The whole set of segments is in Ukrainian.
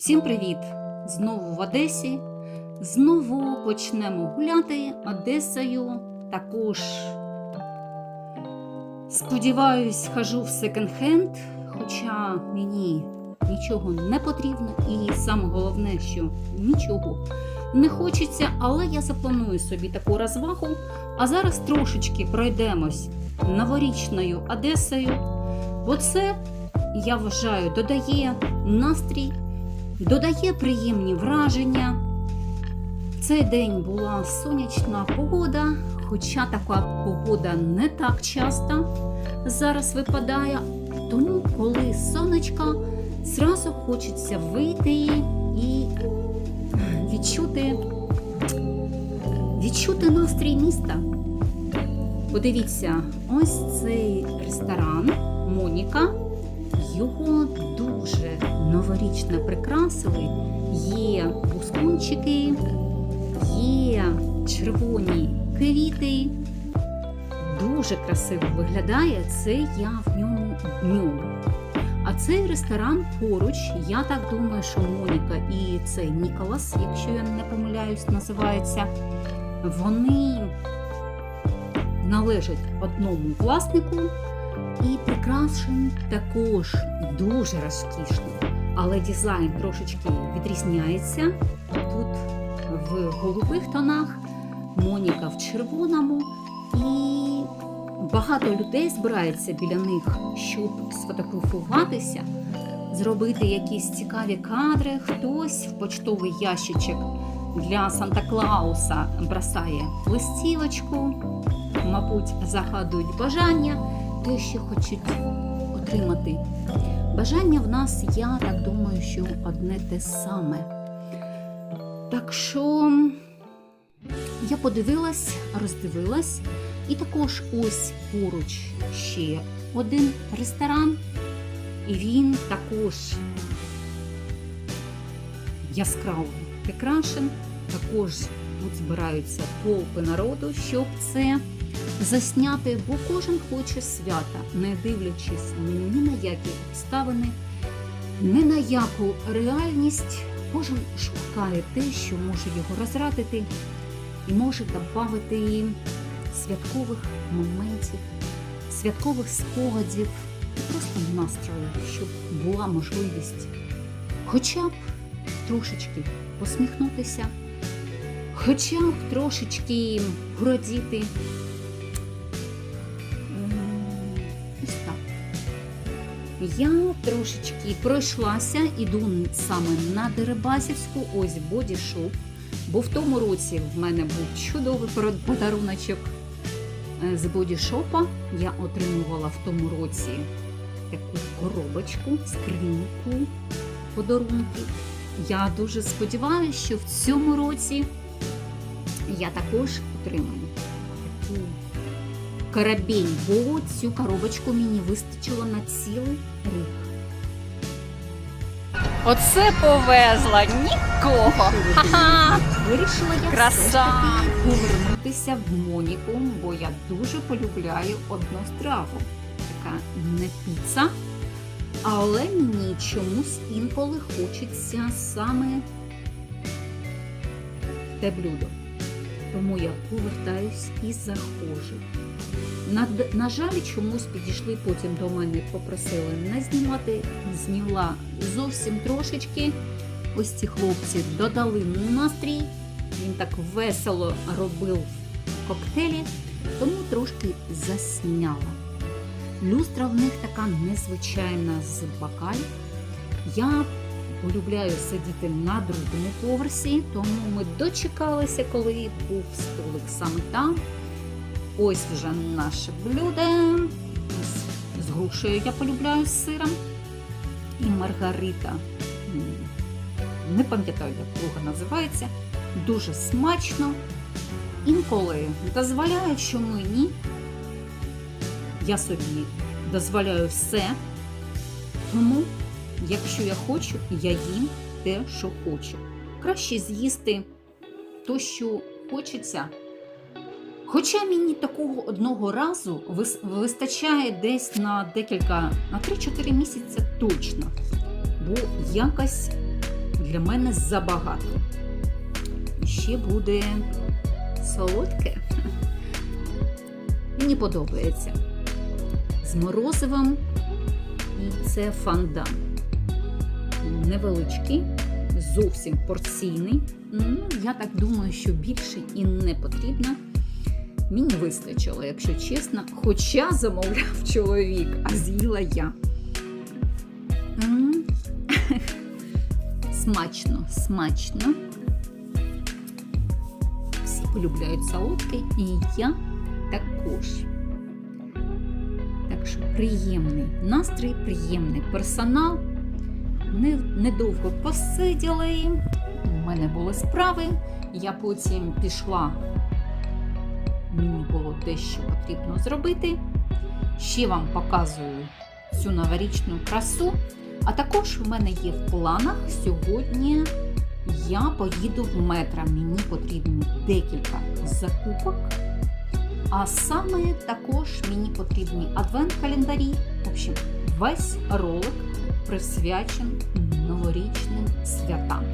Всім привіт! Знову в Одесі. Знову почнемо гуляти Одесою. Також, сподіваюсь, хожу в секонд-хенд, хоча мені нічого не потрібно, і саме головне, що нічого не хочеться, але я запланую собі таку розвагу. А зараз трошечки пройдемось новорічною Одесою, бо це, я вважаю, додає настрій додає приємні враження. Цей день була сонячна погода, хоча така погода не так часто зараз випадає. Тому, коли сонечко, зразу хочеться вийти і відчути, відчути настрій міста. Подивіться, ось цей ресторан Моніка. Його дуже новорічно прикрасили. Є бускончики, є червоні квіти. Дуже красиво виглядає це я в ньому днем. А цей ресторан поруч, я так думаю, що Моніка і цей Ніколас, якщо я не помиляюсь, називається, вони належать одному власнику. І прикрашень також дуже розкішний, але дизайн трошечки відрізняється. Тут в голубих тонах, Моніка в червоному, і багато людей збирається біля них, щоб сфотографуватися, зробити якісь цікаві кадри. Хтось в почтовий ящичок для Санта Клауса бросає листівочку, мабуть, загадують бажання те, що хочуть отримати. Бажання в нас, я так думаю, що одне те саме. Так що я подивилась, роздивилась, і також ось поруч ще один ресторан, і він також яскраво прикрашен. Також тут збираються толпи народу, щоб це засняти, бо кожен хоче свята, не дивлячись ні на які обставини, ні на яку реальність. Кожен шукає те, що може його розрадити і може додати святкових моментів, святкових спогадів і просто настрою, щоб була можливість хоча б трошечки посміхнутися, хоча б трошечки порадіти. Я трошечки пройшлася, іду саме на Дерибасівську, ось бодішоп. Бо в тому році в мене був чудовий подаруночок е, з бодішопа. Я отримувала в тому році таку коробочку, скриньку подарунків. Я дуже сподіваюся, що в цьому році я також отримаю таку карабінь, бо цю коробочку мені вистачило на цілий рік. Оце повезла нікого. Ха-ха! Вирішила я Краса! все ж таки повернутися в Моніку, бо я дуже полюбляю одну страву. Така не піца, але мені чомусь інколи хочеться саме те блюдо. Тому я повертаюсь і заходжу. На, на жаль, чомусь підійшли потім до мене, попросили не знімати. Зняла зовсім трошечки. Ось ці хлопці додали настрій. Він так весело робив коктейлі, тому трошки засняла. Люстра в них така незвичайна з бокалів. Я полюбляю сидіти на другому поверсі, тому ми дочекалися, коли був столик саме там. Ось вже наше блюдо. Ось З грушею я полюбляю з сиром. І маргарита. Не пам'ятаю, як друга називається. Дуже смачно. Інколи дозволяю, що мені. Я собі дозволяю все. Тому, якщо я хочу, я їм те, що хочу. Краще з'їсти то, що хочеться. Хоча мені такого одного разу вистачає десь на декілька, на 3-4 місяці точно. Бо якось для мене забагато. І ще буде солодке. Мені подобається. З морозивом і це фондан. Невеличкий, зовсім порційний. Ну, я так думаю, що більше і не потрібно. Мені вистачило, якщо чесно. Хоча замовляв чоловік, а з'їла я. Смачно, смачно. Всі полюбляють солодке, і я також. Так що приємний настрій, приємний персонал. Не, недовго посиділи. У мене були справи. Я потім пішла. Мені було дещо потрібно зробити. Ще вам показую цю новорічну красу. А також в мене є в планах сьогодні я поїду в метро. Мені потрібно декілька закупок. А саме також мені потрібні адвент-календарі. В общем, весь ролик присвячений новорічним святам.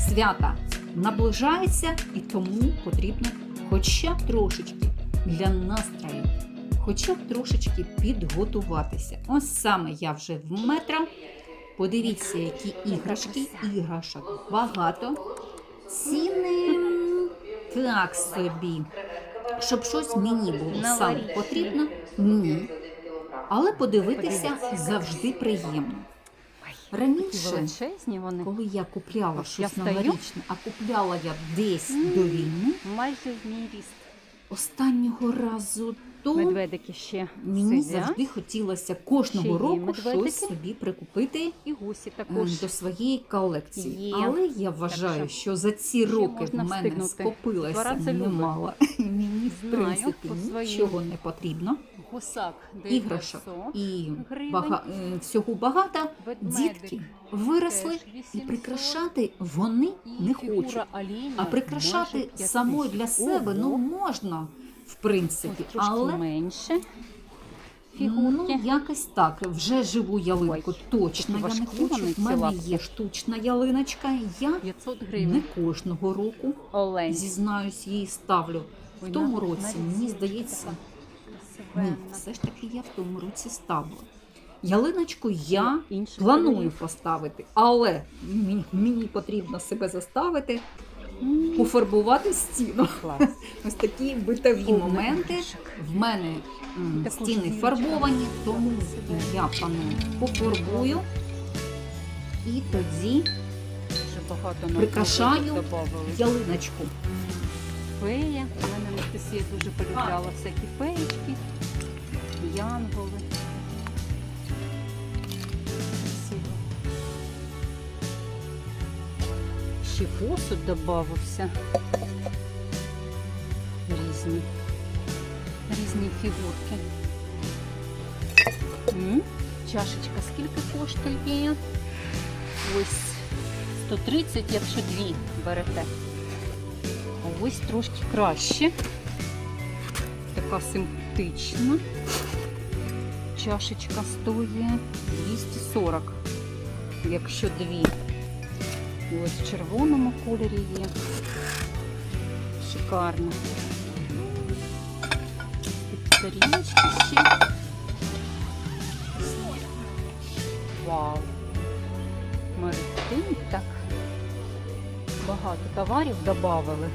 Свята наближаються і тому потрібно хоча б трошечки для настрою, хоча б трошечки підготуватися. Ось саме я вже в метро. Подивіться, які іграшки, іграшок багато. Ціни так собі. Щоб щось мені було саме потрібно, ні. Але подивитися завжди приємно. Раніше, коли я купляла щось новорічне, а купляла я десь до війни, Майже в мій ріст. останнього разу то Медведики ще мені сидя. завжди хотілося кожного Ще року щось собі прикупити І гусі е, також. до своєї колекції. Є. Але я вважаю, що що за ці роки в мене встигнути. любить. немало. Мені в принципі нічого не потрібно. Іграшок і бага... всього багато. Дітки виросли і прикрашати вони не хочуть. А прикрашати майже 5 самою для себе ну можна, в принципі, але менше ну, якось так. Вже живу ялинку Ой, точно я не хочу. В мене є штучна ялиночка. Я 500 не кожного року Олень. зізнаюсь, її ставлю. В тому році мені здається, ні, все ж таки я в тому році ставлю. Ялиночку я Інших планую поставити, але мені, мені потрібно себе заставити пофарбувати стіну. Клас. Ось такі битові моменти. В мене м, стіни фарбовані, тому я планую пофарбую. І тоді багато Прикрашаю ялиночку. Фея. У мене Анастасія дуже полюбляла всякі феєчки, янголи. Ще посуд додавався. Різні. Різні фігурки. Чашечка скільки коштує? Ось 130, якщо дві берете. А ось трошки краще. Така симпатична. Чашечка стоїть 240, якщо дві. Ось в червоному кольорі є. Шикарно. Тарілочки ще. Вау. Маритин так. Багато товарів додали.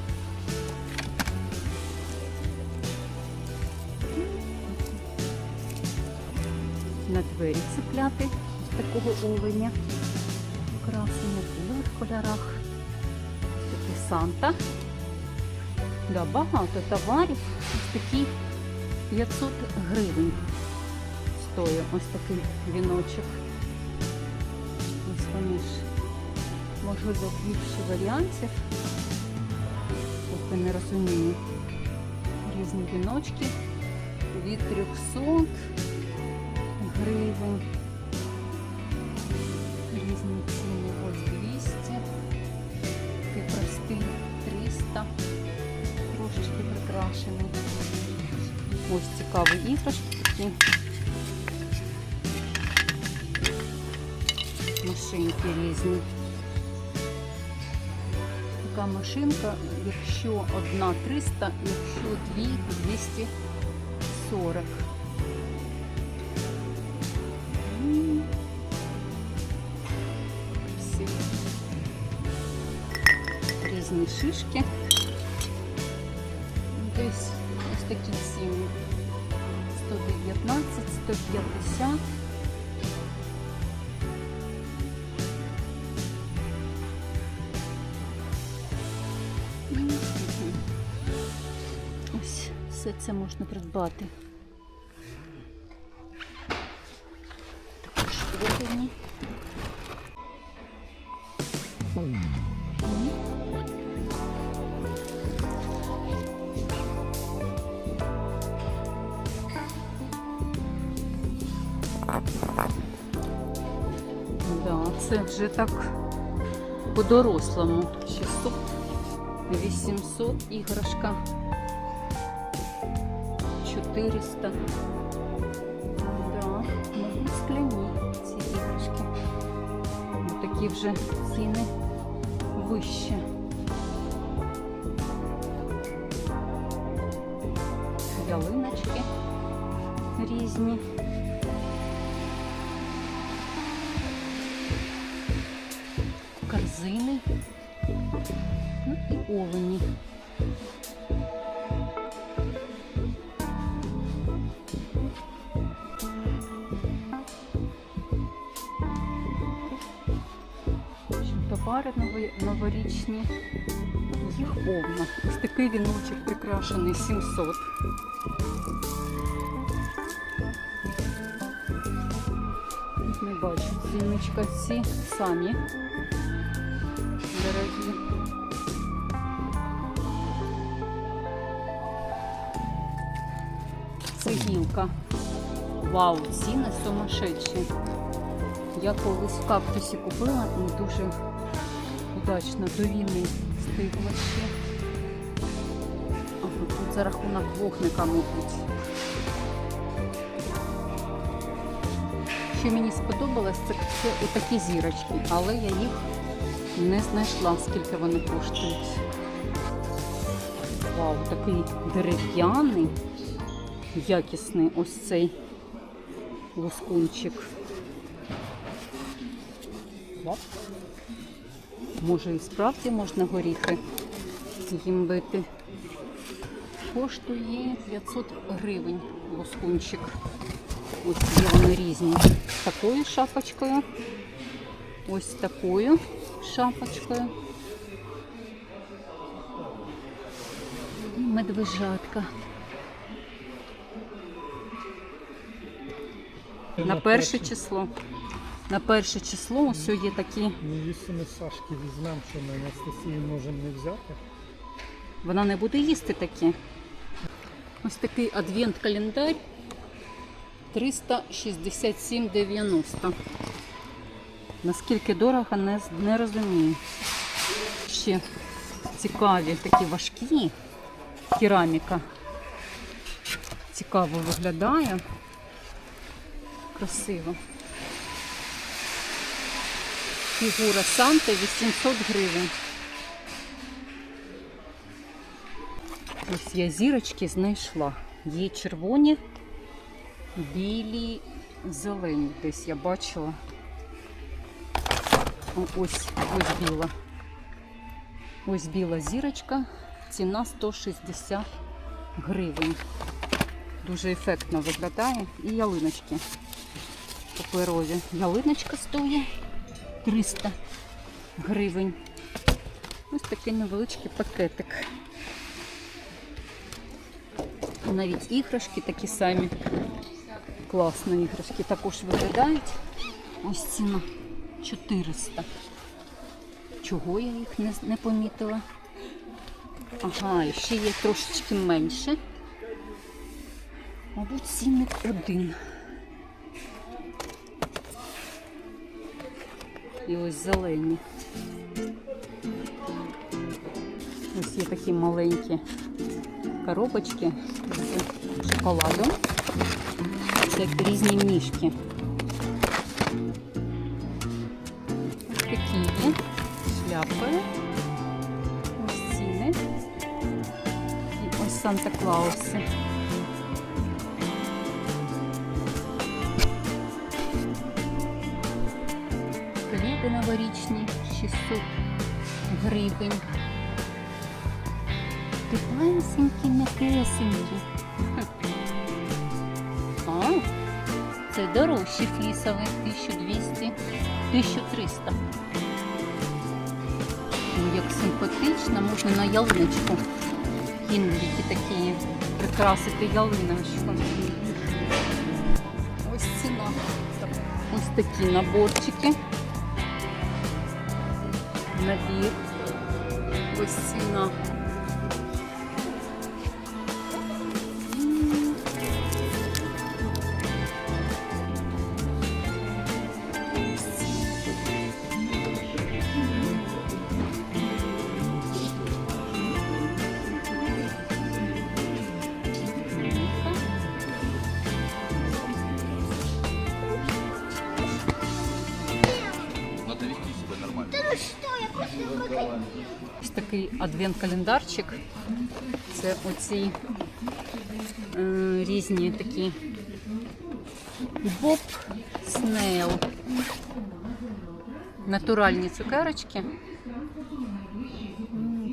На двері цепляти з такого оленя. Красимо в білих кольорах. Такий Санта. Да, багато товарів. Ось такі 500 гривень стоїть ось такий віночок. Можливо більше варіантів. Поки не розумію. Різні віночки від 300 гривень. Різні ціни. Ось 200. Такий простий 300. Трошечки прикрашений. Ось цікаві іграшки такі. Машинки різні. Така машинка, якщо одна 300, якщо дві 240. М. Красиво. Різні шишки. Десь ось такі ціни. 119, 150. Це можна придбати. Також. Да, це вже так по-дорослому. 600, 800 іграшка. 400. Да, мабуть, скляні ці іграшки. Ну, Такі вже ціни вищі. Ялиночки різні. корзини, ну і олені. Общем, новорічні. Їх повно. Ось такий віночок прикрашений 700. Не бачу, ціночка ці самі дорогі. Це гілка. Вау, ціни сумасшедші. Я колись в кактусі купила і дуже удачно до війни стигла ще. Тут за рахунок вогника, мабуть. Що мені сподобалось, це, це отакі зірочки, але я їх не знайшла, скільки вони коштують. Вау, такий дерев'яний, якісний ось цей лоскунчик. Вау. Може і справді можна горіхи їм бити. Коштує 500 гривень лоскунчик. Ось є вони різні. Такою шапочкою. Ось такою шапочкою. І медвежатка. На перше число. На перше число ось є такі. Ну, якщо ми Сашки візьмемо, що ми Анастасії можемо не взяти. Вона не буде їсти такі. Ось такий адвент-календар 367,90. Наскільки дорого, не, не розумію. Ще цікаві, такі важкі. Кераміка. Цікаво виглядає. Красиво. Фігура Санти 800 гривень. Ось я зірочки знайшла. Є червоні, білі, зелені. Десь я бачила. Ось, ось біла. Ось біла зірочка. Ціна 160 гривень. Дуже ефектно виглядає. І ялиночки паперові. Ялиночка стоїть 300 гривень. Ось такий невеличкий пакетик. Навіть іграшки такі самі. Класні іграшки також виглядають. Ось ціна 400. Чого я їх не, не помітила? Ага, ще є трошечки менше. Мабуть, цінник один. І ось зелені. Ось є такі маленькі коробочки з шоколадом. Як різні мішки. Такі є шляпи, ось ціни і ось Санта-Клауси. Новорічні 600 гривень. Тепленькі, м'якесенькі. А, це дорожчі флісові 1200, 1300. Ну, як симпатично, можна на ялиночку. Кіндрики такі прикрасити ялиночку. Ось ціна. Ось такі наборчики. Набір. Ось такий адвент-календарчик. Це оці е, різні такі Боб Снейл. Натуральні цукерочки.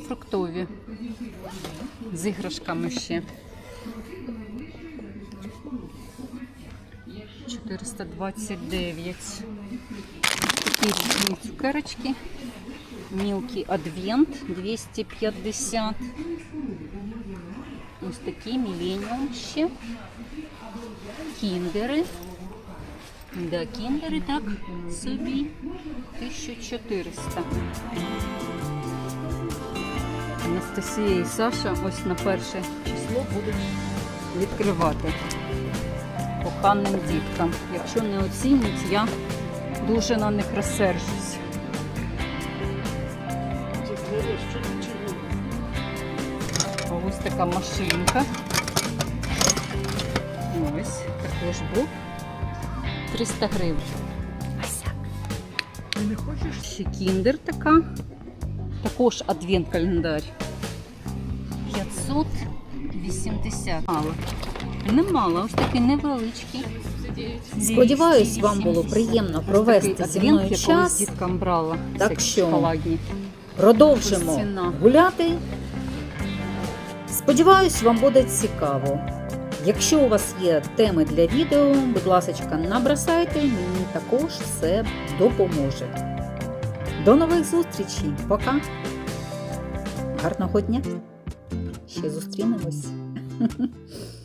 Фруктові. З іграшками ще. 429. Такі різні цукерочки. Мілкий Адвент 250. Ось такі міленіум ще. Кіндери. Да, кіндери так собі 1400. Анастасія і Саша ось на перше число будуть відкривати коханим діткам. Якщо не оцінять, я дуже на них розсержусь. Така машинка. Ось також був 300 гривень. Ти не хочеш? Ще кіндер така. Також адвент календар. 580. Мало. Немало, ось такий невеличкий. Сподіваюсь, вам було приємно провести зі мною час. Так що? Продовжимо гуляти. Сподіваюсь, вам буде цікаво. Якщо у вас є теми для відео, будь ласка, набросайте, мені також все допоможе. До нових зустрічей. Пока. Гарного дня. Ще зустрінемось.